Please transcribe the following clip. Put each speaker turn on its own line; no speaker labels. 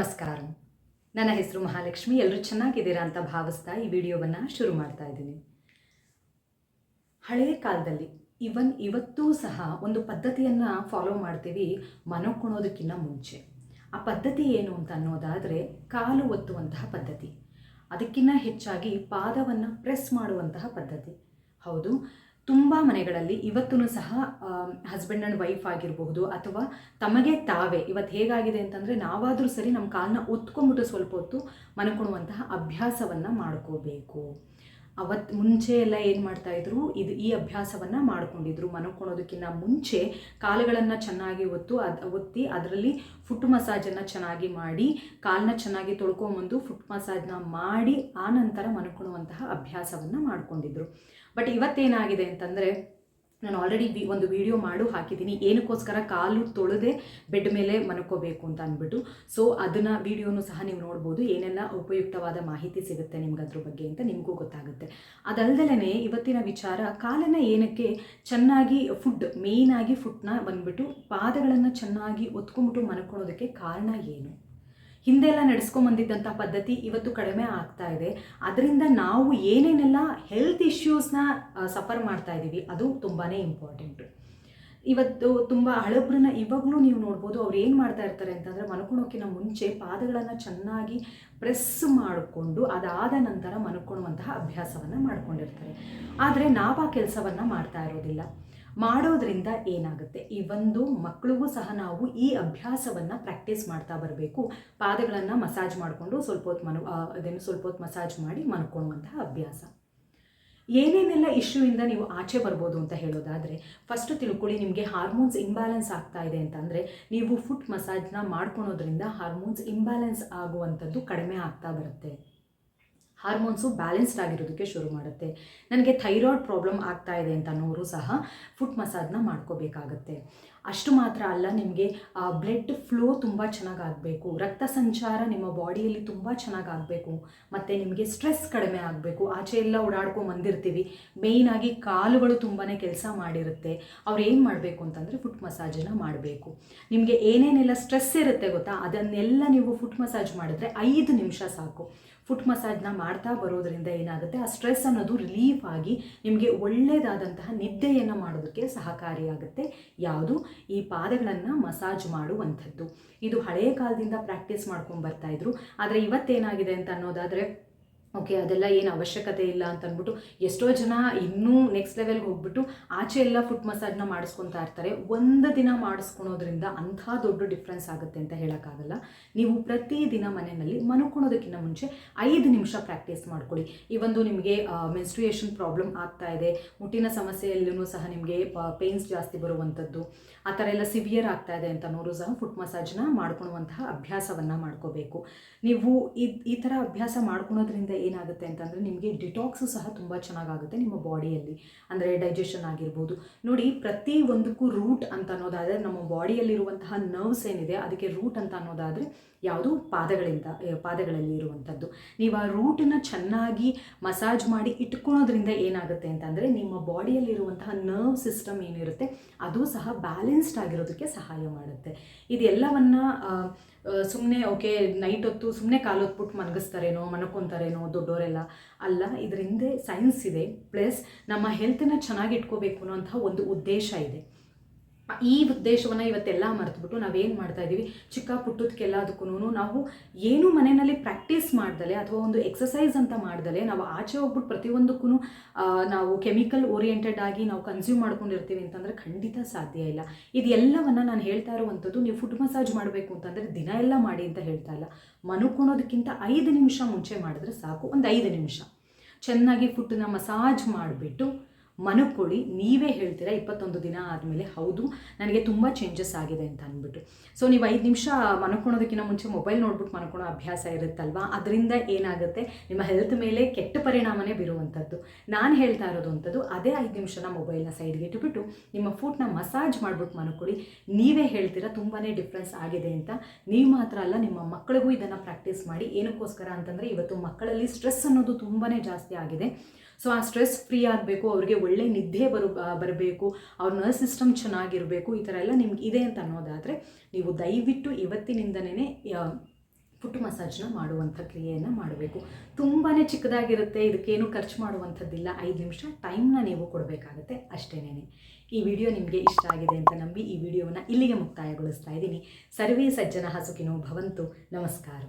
ನಮಸ್ಕಾರ. ನನ್ನ ಹೆಸರು ಮಹಾಲಕ್ಷ್ಮಿ. ಎಲ್ಲರೂ ಚೆನ್ನಾಗಿದ್ದೀರಾ ಅಂತ ಭಾವಿಸ್ತಾ ಈ ವಿಡಿಯೋವನ್ನು ಶುರು ಮಾಡ್ತಾ ಇದ್ದೀನಿ. ಹಳೆಯ ಕಾಲದಲ್ಲಿ ಇವನ್ ಇವತ್ತೂ ಸಹ ಒಂದು ಪದ್ಧತಿಯನ್ನು ಫಾಲೋ ಮಾಡ್ತೀವಿ ಮನಕೊಣೋದಕ್ಕಿಂತ ಮುಂಚೆ. ಆ ಪದ್ಧತಿ ಏನು ಅಂತ ಅನ್ನೋದಾದರೆ ಕಾಲು ಒತ್ತುವಂತಹ ಪದ್ಧತಿ. ಅದಕ್ಕಿಂತ ಹೆಚ್ಚಾಗಿ ಪಾದವನ್ನು ಪ್ರೆಸ್ ಮಾಡುವಂತಹ ಪದ್ಧತಿ. ಹೌದು ತುಂಬ ಮನೆಗಳಲ್ಲಿ ಇವತ್ತೂ ಸಹ ಹಸ್ಬೆಂಡ್ ಆ್ಯಂಡ್ ವೈಫ್ ಆಗಿರಬಹುದು ಅಥವಾ ತಮಗೆ ತಾವೇ, ಇವತ್ತು ಹೇಗಾಗಿದೆ ಅಂತಂದರೆ ನಾವಾದರೂ ಸರಿ ನಮ್ಮ ಕಾಲನ್ನ ಒತ್ಕೊಂಡ್ಬಿಟ್ಟು ಸ್ವಲ್ಪ ಹೊತ್ತು ಮನ್ಕೊಳುವಂತಹ ಅಭ್ಯಾಸವನ್ನು ಮಾಡ್ಕೋಬೇಕು. ಅವತ್ತು ಮುಂಚೆ ಎಲ್ಲ ಏನು ಮಾಡ್ತಾಯಿದ್ರು ಇದು ಈ ಅಭ್ಯಾಸವನ್ನು ಮಾಡ್ಕೊಂಡಿದ್ರು. ಮನ್ಕೊಳೋದಕ್ಕಿಂತ ಮುಂಚೆ ಕಾಲುಗಳನ್ನು ಚೆನ್ನಾಗಿ ಒತ್ತು, ಅದು ಒತ್ತಿ ಅದರಲ್ಲಿ ಫುಟ್ ಮಸಾಜನ್ನು ಚೆನ್ನಾಗಿ ಮಾಡಿ ಕಾಲನ್ನ ಚೆನ್ನಾಗಿ ತೊಳ್ಕೊಂಬಂದು ಫುಟ್ ಮಸಾಜ್ನ ಮಾಡಿ, ಆ ನಂತರ ಮನ್ಕೊಳುವಂತಹ ಅಭ್ಯಾಸವನ್ನು ಮಾಡ್ಕೊಂಡಿದ್ರು. ಬಟ್ ಇವತ್ತೇನಾಗಿದೆ ಅಂತಂದರೆ ನಾನು ಆಲ್ರೆಡಿ ವಿ ಒಂದು ವಿಡಿಯೋ ಮಾಡು ಹಾಕಿದ್ದೀನಿ ಏನಕ್ಕೋಸ್ಕರ ಕಾಲು ತೊಳೆದೇ ಬೆಡ್ ಮೇಲೆ ಮಲ್ಕೋಬೇಕು ಅಂತ ಅಂದ್ಬಿಟ್ಟು. ಸೊ ಅದನ್ನು ವಿಡಿಯೋನು ಸಹ ನೀವು ನೋಡ್ಬೋದು. ಏನೆಲ್ಲ ಉಪಯುಕ್ತವಾದ ಮಾಹಿತಿ ಸಿಗುತ್ತೆ ನಿಮ್ಗೆ ಅದ್ರ ಬಗ್ಗೆ ಅಂತ ನಿಮಗೂ ಗೊತ್ತಾಗುತ್ತೆ. ಅದಲ್ದಲೇ ಇವತ್ತಿನ ವಿಚಾರ, ಕಾಲನ್ನು ಏನಕ್ಕೆ ಚೆನ್ನಾಗಿ ಫುಡ್ ಮೇಯ್ನಾಗಿ ಫುಡ್ನ ಬಂದ್ಬಿಟ್ಟು ಪಾದಗಳನ್ನು ಚೆನ್ನಾಗಿ ಒತ್ಕೊಂಡ್ಬಿಟ್ಟು ಮಲ್ಕೊಳ್ಳೋದಕ್ಕೆ ಕಾರಣ ಏನು? ಹಿಂದೆಲ್ಲ ನಡೆಸ್ಕೊಂಬಂದಿದ್ದಂಥ ಪದ್ಧತಿ ಇವತ್ತು ಕಡಿಮೆ ಆಗ್ತಾ ಇದೆ. ಅದರಿಂದ ನಾವು ಏನೇನೆಲ್ಲ ಹೆಲ್ತ್ ಇಶ್ಯೂಸ್ನ ಸಫರ್ ಮಾಡ್ತಾ ಇದ್ದೀವಿ ಅದು ತುಂಬಾ ಇಂಪಾರ್ಟೆಂಟು ಇವತ್ತು ತುಂಬ ಹಳಬ್ರನ್ನ ಇವಾಗಲೂ ನೀವು ನೋಡ್ಬೋದು, ಅವ್ರು ಏನು ಮಾಡ್ತಾ ಇರ್ತಾರೆ ಅಂತಂದರೆ ಮನ್ಕೊಳೋಕ್ಕಿಂತ ಮುಂಚೆ ಪಾದಗಳನ್ನು ಚೆನ್ನಾಗಿ ಪ್ರೆಸ್ ಮಾಡಿಕೊಂಡು ಅದಾದ ನಂತರ ಮಲ್ಕೊಳ್ಳುವಂತಹ ಅಭ್ಯಾಸವನ್ನು ಮಾಡ್ಕೊಂಡಿರ್ತಾರೆ. ಆದರೆ ನಾವು ಆ ಕೆಲಸವನ್ನು ಮಾಡ್ತಾ ಇರೋದಿಲ್ಲ. ಮಾಡೋದ್ರಿಂದ ಏನಾಗುತ್ತೆ? ಈ ಒಂದು ಮಕ್ಕಳಿಗೂ ಸಹ ನಾವು ಈ ಅಭ್ಯಾಸವನ್ನು ಪ್ರಾಕ್ಟೀಸ್ ಮಾಡ್ತಾ ಬರಬೇಕು. ಪಾದಗಳನ್ನು ಮಸಾಜ್ ಮಾಡಿಕೊಂಡು ಸ್ವಲ್ಪ ಹೊತ್ತು ಮನು ಅದನ್ನು ಸ್ವಲ್ಪ ಹೊತ್ತು ಮಸಾಜ್ ಮಾಡಿ ಮನ್ಕೊಳ್ಳುವಂತಹ ಅಭ್ಯಾಸ. ಏನೇನೆಲ್ಲ ಇಶ್ಯೂಯಿಂದ ನೀವು ಆಚೆ ಬರ್ಬೋದು ಅಂತ ಹೇಳೋದಾದರೆ ಫಸ್ಟ್ ತಿಳ್ಕೊಳ್ಳಿ ನಿಮಗೆ ಹಾರ್ಮೋನ್ಸ್ ಇಂಬ್ಯಾಲೆನ್ಸ್ ಆಗ್ತಾ ಇದೆ ಅಂತಂದರೆ, ನೀವು ಫುಟ್ ಮಸಾಜ್ನ ಮಾಡ್ಕೊಳೋದ್ರಿಂದ ಹಾರ್ಮೋನ್ಸ್ ಇಂಬ್ಯಾಲೆನ್ಸ್ ಆಗುವಂಥದ್ದು ಕಡಿಮೆ ಆಗ್ತಾ ಬರುತ್ತೆ. ಹಾರ್ಮೋನ್ಸು ಬ್ಯಾಲೆನ್ಸ್ಡ್ ಆಗಿರೋದಕ್ಕೆ ಶುರು ಮಾಡುತ್ತೆ. ನನಗೆ ಥೈರಾಯ್ಡ್ ಪ್ರಾಬ್ಲಮ್ ಆಗ್ತಾ ಇದೆ ಅಂತ ಅನ್ನೋರು ಸಹ ಫುಟ್ ಮಸಾಜ್ನ ಮಾಡ್ಕೋಬೇಕಾಗತ್ತೆ. ಅಷ್ಟು ಮಾತ್ರ ಅಲ್ಲ, ನಿಮಗೆ ಬ್ಲಡ್ ಫ್ಲೋ ತುಂಬ ಚೆನ್ನಾಗಿ ಆಗಬೇಕು ರಕ್ತ ಸಂಚಾರ ನಿಮ್ಮ ಬಾಡಿಯಲ್ಲಿ ತುಂಬ ಚೆನ್ನಾಗಿ ಆಗಬೇಕು ಮತ್ತು ನಿಮಗೆ ಸ್ಟ್ರೆಸ್ ಕಡಿಮೆ ಆಗಬೇಕು. ಆಚೆ ಎಲ್ಲ ಓಡಾಡ್ಕೊಂಡು ಬಂದಿರ್ತೀವಿ. ಮೇಯ್ನಾಗಿ ಕಾಲುಗಳು ತುಂಬಾ ಕೆಲಸ ಮಾಡಿರುತ್ತೆ. ಅವ್ರು ಏನು ಮಾಡಬೇಕು ಅಂತಂದರೆ ಫುಟ್ ಮಸಾಜನ್ನು ಮಾಡಬೇಕು. ನಿಮಗೆ ಏನೇನೆಲ್ಲ ಸ್ಟ್ರೆಸ್ ಇರುತ್ತೆ ಗೊತ್ತಾ? ಅದನ್ನೆಲ್ಲ ನೀವು ಫುಟ್ ಮಸಾಜ್ ಮಾಡಿದ್ರೆ ಐದು ನಿಮಿಷ ಸಾಕು. ಫುಟ್ ಮಸಾಜ್ನ ಮಾಡ್ತಾ ಬರೋದ್ರಿಂದ ಏನಾಗುತ್ತೆ? ಆ ಸ್ಟ್ರೆಸ್ ಅನ್ನೋದು ರಿಲೀಫ್ ಆಗಿ ನಿಮಗೆ ಒಳ್ಳೆಯದಾದಂತಹ ನಿದ್ದೆಯನ್ನು ಮಾಡೋದಕ್ಕೆ ಸಹಕಾರಿಯಾಗುತ್ತೆ. ಯಾವುದು? ಈ ಪಾದಗಳನ್ನು ಮಸಾಜ್ ಮಾಡುವಂಥದ್ದು. ಇದು ಹಳೆಯ ಕಾಲದಿಂದ ಪ್ರಾಕ್ಟೀಸ್ ಮಾಡ್ಕೊಂಡು ಬರ್ತಾಯಿದ್ರು ಆದರೆ ಇವತ್ತೇನಾಗಿದೆ ಅಂತ ಅನ್ನೋದಾದರೆ ಓಕೆ, ಅದೆಲ್ಲ ಏನು ಅವಶ್ಯಕತೆ ಇಲ್ಲ ಅಂತ ಅಂದ್ಬಿಟ್ಟು ಎಷ್ಟೋ ಜನ ಇನ್ನೂ ನೆಕ್ಸ್ಟ್ ಲೆವೆಲ್ಗೆ ಹೋಗ್ಬಿಟ್ಟು ಆಚೆ ಎಲ್ಲ ಫುಟ್ ಮಸಾಜ್ನ ಮಾಡಿಸ್ಕೊತಾ ಇರ್ತಾರೆ. ಒಂದು ದಿನ ಮಾಡಿಸ್ಕೊಳೋದ್ರಿಂದ ಅಂಥ ದೊಡ್ಡ ಡಿಫ್ರೆನ್ಸ್ ಆಗುತ್ತೆ ಅಂತ ಹೇಳೋಕ್ಕಾಗಲ್ಲ. ನೀವು ಪ್ರತಿದಿನ ಮನೆಯಲ್ಲಿ ಮನ್ಕೊಳೋದಕ್ಕಿಂತ ಮುಂಚೆ ಐದು ನಿಮಿಷ ಪ್ರಾಕ್ಟೀಸ್ ಮಾಡ್ಕೊಳ್ಳಿ. ಈ ಒಂದು ನಿಮಗೆ ಮೆನ್ಸ್ಟ್ರಿಯೇಷನ್ ಪ್ರಾಬ್ಲಮ್ ಆಗ್ತಾ ಇದೆ. ಮುಟ್ಟಿನ ಸಮಸ್ಯೆಯಲ್ಲೂ ಸಹ ನಿಮಗೆ ಪೇನ್ಸ್ ಜಾಸ್ತಿ ಬರುವಂಥದ್ದು. ಆ ಥರ ಎಲ್ಲ ಸಿವಿಯರ್ ಆಗ್ತಾ ಇದೆ ಅಂತ ಸಹ ಫುಟ್ ಮಸಾಜ್ನ ಮಾಡ್ಕೊಳುವಂತಹ ಅಭ್ಯಾಸವನ್ನು ಮಾಡ್ಕೋಬೇಕು. ನೀವು ಈ ಈ ಥರ ಅಭ್ಯಾಸ ಮಾಡ್ಕೊಳೋದ್ರಿಂದ ಏನಾಗುತ್ತೆ ಅಂತಂದರೆ ನಿಮಗೆ ಡಿಟಾಕ್ಸು ಸಹ ತುಂಬ ಚೆನ್ನಾಗಾಗುತ್ತೆ ನಿಮ್ಮ ಬಾಡಿಯಲ್ಲಿ ಅಂದರೆ ಡೈಜೆಷನ್ ಆಗಿರ್ಬೋದು. ನೋಡಿ, ಪ್ರತಿ ಒಂದಕ್ಕೂ ರೂಟ್ ಅಂತ ಅನ್ನೋದಾದರೆ ನಮ್ಮ ಬಾಡಿಯಲ್ಲಿರುವಂತಹ ನರ್ವ್ಸ್ ಏನಿದೆ, ಅದಕ್ಕೆ ರೂಟ್ ಅಂತ ಅನ್ನೋದಾದರೆ ಯಾವುದು ಪಾದಗಳಿಂದ ಪಾದಗಳಲ್ಲಿ ಇರುವಂಥದ್ದು. ನೀವು ಆ ರೂಟನ್ನ ಚೆನ್ನಾಗಿ ಮಸಾಜ್ ಮಾಡಿ ಇಟ್ಕೊಳೋದ್ರಿಂದ ಏನಾಗುತ್ತೆ ಅಂತಂದರೆ ನಿಮ್ಮ ಬಾಡಿಯಲ್ಲಿರುವಂತಹ ನರ್ವ್ ಸಿಸ್ಟಮ್ ಏನಿರುತ್ತೆ, ಅದು ಸಹ ಬ್ಯಾಲೆನ್ಸ್ಡ್ ಆಗಿರೋದಕ್ಕೆ ಸಹಾಯ ಮಾಡುತ್ತೆ. ಇದೆಲ್ಲವನ್ನು ಸುಮ್ಮನೆ ಓಕೆ ನೈಟ್ ಹೊತ್ತು ಸುಮ್ಮನೆ ಕಾಲೊತ್ಬಿಟ್ಟು ಮಲಗಿಸ್ತಾರೇನೋ ಮನ್ಕೊತಾರೇನೋ ದೊಡ್ಡವರೆಲ್ಲ ಅಲ್ಲ ಇದರ ಹಿಂದೆ ಸೈನ್ಸ್ ಇದೆ ಪ್ಲಸ್ ನಮ್ಮ ಹೆಲ್ತನ್ನ ಚೆನ್ನಾಗಿ ಇಟ್ಕೋಬೇಕು ಅನ್ನೋಂಥ ಒಂದು ಉದ್ದೇಶ ಇದೆ. ಈ ಉದ್ದೇಶವನ್ನು ಇವತ್ತೆಲ್ಲ ಮರೆತುಬಿಟ್ಟು ನಾವೇನು ಮಾಡ್ತಾ ಇದ್ದೀವಿ ಚಿಕ್ಕ ಪುಟ್ಟದಕ್ಕೆಲ್ಲದಕ್ಕೂ ನಾವು ಏನು ಮನೆಯಲ್ಲಿ ಪ್ರಾಕ್ಟೀಸ್ ಮಾಡ್ದಲೆ ಅಥವಾ ಒಂದು ಎಕ್ಸಸೈಸ್ ಅಂತ ಮಾಡ್ದಲೆ ನಾವು ಆಚೆ ಹೋಗ್ಬಿಟ್ಟು ಪ್ರತಿಯೊಂದಕ್ಕೂ ನಾವು ಕೆಮಿಕಲ್ ಓರಿಯೆಂಟೆಡ್ ಆಗಿ ನಾವು ಕನ್ಸ್ಯೂಮ್ ಮಾಡ್ಕೊಂಡಿರ್ತೀವಿ ಅಂತಂದರೆ ಖಂಡಿತ ಸಾಧ್ಯ ಇಲ್ಲ. ಇದೆಲ್ಲವನ್ನು ನಾನು ಹೇಳ್ತಾ ಇರುವಂಥದ್ದು ನೀವು ಫುಡ್ ಮಸಾಜ್ ಮಾಡಬೇಕು ಅಂತಂದರೆ ದಿನ ಎಲ್ಲ ಮಾಡಿ ಅಂತ ಹೇಳ್ತಾ ಇಲ್ಲ. ಮನುಕೊಳೋದಕ್ಕಿಂತ ಐದು ನಿಮಿಷ ಮುಂಚೆ ಮಾಡಿದ್ರೆ ಸಾಕು. ಒಂದು ಐದು ನಿಮಿಷ. ಚೆನ್ನಾಗಿ ಫುಡ್ಡನ್ನ ಮಸಾಜ್ ಮಾಡಿಬಿಟ್ಟು ಮನಕ್ಕೊಳ್ಳಿ ನೀವೇ ಹೇಳ್ತೀರಾ ಇಪ್ಪತ್ತೊಂದು ದಿನ ಆದಮೇಲೆ ಹೌದು, ನನಗೆ ತುಂಬ ಚೇಂಜಸ್ ಆಗಿದೆ ಅಂತ ಅಂದ್ಬಿಟ್ಟು. ಸೊ ನೀವು ಐದು ನಿಮಿಷ ಮನಕ್ಕೊಳೋದಕ್ಕಿಂತ ಮುಂಚೆ ಮೊಬೈಲ್ ನೋಡ್ಬಿಟ್ಟು ಮನ್ಕೊಳ್ಳೋ ಅಭ್ಯಾಸ ಇರುತ್ತಲ್ವಾ? ಅದರಿಂದ ಏನಾಗುತ್ತೆ? ನಿಮ್ಮ ಹೆಲ್ತ್ ಮೇಲೆ ಕೆಟ್ಟ ಪರಿಣಾಮನೇ ಬೀರುವಂಥದ್ದು. ನಾನು ಹೇಳ್ತಾ ಇರೋದು ಅಂಥದ್ದು, ಅದೇ ಐದು ನಿಮಿಷನ ಮೊಬೈಲ್ನ ಸೈಡ್ಗೆ ಇಟ್ಬಿಟ್ಟು ನಿಮ್ಮ ಫುಡ್ನ ಮಸಾಜ್ ಮಾಡ್ಬಿಟ್ಟು ಮನಕೊಳ್ಳಿ ನೀವೇ ಹೇಳ್ತೀರಾ ತುಂಬಾ ಡಿಫ್ರೆನ್ಸ್ ಆಗಿದೆ ಅಂತ. ನೀವು ಮಾತ್ರ ಅಲ್ಲ, ನಿಮ್ಮ ಮಕ್ಕಳಿಗೂ ಇದನ್ನು ಪ್ರಾಕ್ಟೀಸ್ ಮಾಡಿ. ಏನಕ್ಕೋಸ್ಕರ ಅಂತಂದರೆ, ಇವತ್ತು ಮಕ್ಕಳಲ್ಲಿ ಸ್ಟ್ರೆಸ್ ಅನ್ನೋದು ತುಂಬಾ ಜಾಸ್ತಿ ಆಗಿದೆ. ಸೊ ಆ ಸ್ಟ್ರೆಸ್ ಫ್ರೀ ಆಗಬೇಕು, ಅವ್ರಿಗೆ ಒಳ್ಳೆ ನಿದ್ದೆ ಬರು ಬರಬೇಕು, ಅವ್ರ ನರ್ವ್ ಸಿಸ್ಟಮ್ ಚೆನ್ನಾಗಿರಬೇಕು, ಈ ಥರ ಎಲ್ಲ ನಿಮ್ಗೆ ಇದೆ ಅಂತ ಅನ್ನೋದಾದರೆ, ನೀವು ದಯವಿಟ್ಟು ಇವತ್ತಿನಿಂದನೇ ಫುಟ್ ಮಸಾಜ್ನ ಮಾಡುವಂಥ ಕ್ರಿಯೆಯನ್ನು ಮಾಡಬೇಕು. ತುಂಬಾ ಚಿಕ್ಕದಾಗಿರುತ್ತೆ, ಇದಕ್ಕೇನು ಖರ್ಚು ಮಾಡುವಂಥದ್ದಿಲ್ಲ. ಐದು ನಿಮಿಷ ಟೈಮ್ನ ನೀವು ಕೊಡಬೇಕಾಗತ್ತೆ ಅಷ್ಟೇನೇ ಈ ವಿಡಿಯೋ ನಿಮಗೆ ಇಷ್ಟ ಆಗಿದೆ ಅಂತ ನಂಬಿ ಈ ವಿಡಿಯೋವನ್ನು ಇಲ್ಲಿಗೆ ಮುಕ್ತಾಯಗೊಳಿಸ್ತಾ ಇದ್ದೀನಿ. ಸರ್ವೇ ಸಜ್ಜನ ಹಸುಕಿನೋ ಭವಂತು. ನಮಸ್ಕಾರ.